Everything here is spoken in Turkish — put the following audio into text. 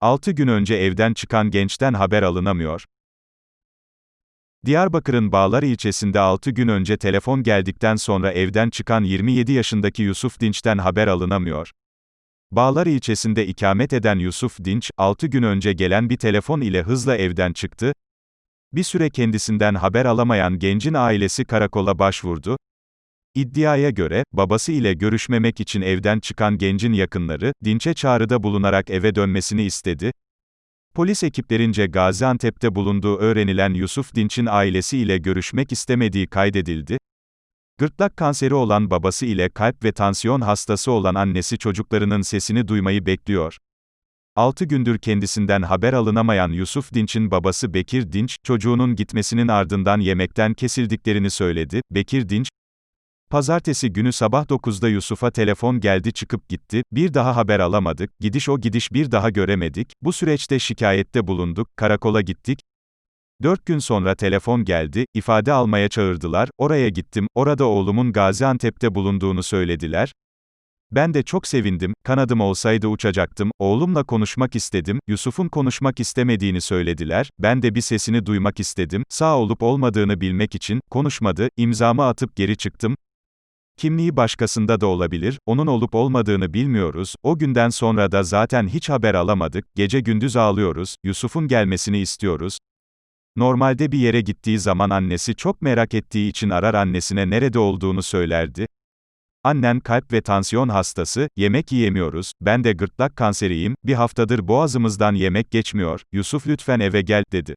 6 gün önce evden çıkan gençten haber alınamıyor. Diyarbakır'ın Bağlar ilçesinde 6 gün önce telefon geldikten sonra evden çıkan 27 yaşındaki Yusuf Dinç'ten haber alınamıyor. Bağlar ilçesinde ikamet eden Yusuf Dinç, 6 gün önce gelen bir telefon ile hızla evden çıktı. Bir süre kendisinden haber alamayan gencin ailesi karakola başvurdu. İddiaya göre, babası ile görüşmemek için evden çıkan gencin yakınları, Dinç'e çağrıda bulunarak eve dönmesini istedi. Polis ekiplerince Gaziantep'te bulunduğu öğrenilen Yusuf Dinç'in ailesi ile görüşmek istemediği kaydedildi. Gırtlak kanseri olan babası ile kalp ve tansiyon hastası olan annesi çocuklarının sesini duymayı bekliyor. 6 gündür kendisinden haber alınamayan Yusuf Dinç'in babası Bekir Dinç, çocuğunun gitmesinin ardından yemekten kesildiklerini söyledi. Bekir Dinç, Pazartesi günü sabah 9'da Yusuf'a telefon geldi çıkıp gitti, bir daha haber alamadık, gidiş o gidiş bir daha göremedik, bu süreçte şikayette bulunduk, karakola gittik. 4 gün sonra telefon geldi, ifade almaya çağırdılar, oraya gittim, orada oğlumun Gaziantep'te bulunduğunu söylediler. Ben de çok sevindim, kanadım olsaydı uçacaktım, oğlumla konuşmak istedim, Yusuf'un konuşmak istemediğini söylediler, ben de bir sesini duymak istedim, sağ olup olmadığını bilmek için, konuşmadı, imzamı atıp geri çıktım, Kimliği başkasında da olabilir, onun olup olmadığını bilmiyoruz, o günden sonra da zaten hiç haber alamadık, gece gündüz ağlıyoruz, Yusuf'un gelmesini istiyoruz. Normalde bir yere gittiği zaman annesi çok merak ettiği için arar annesine nerede olduğunu söylerdi. Annen kalp ve tansiyon hastası, yemek yiyemiyoruz, ben de gırtlak kanseriyim, bir haftadır boğazımızdan yemek geçmiyor, Yusuf lütfen eve gel, dedi.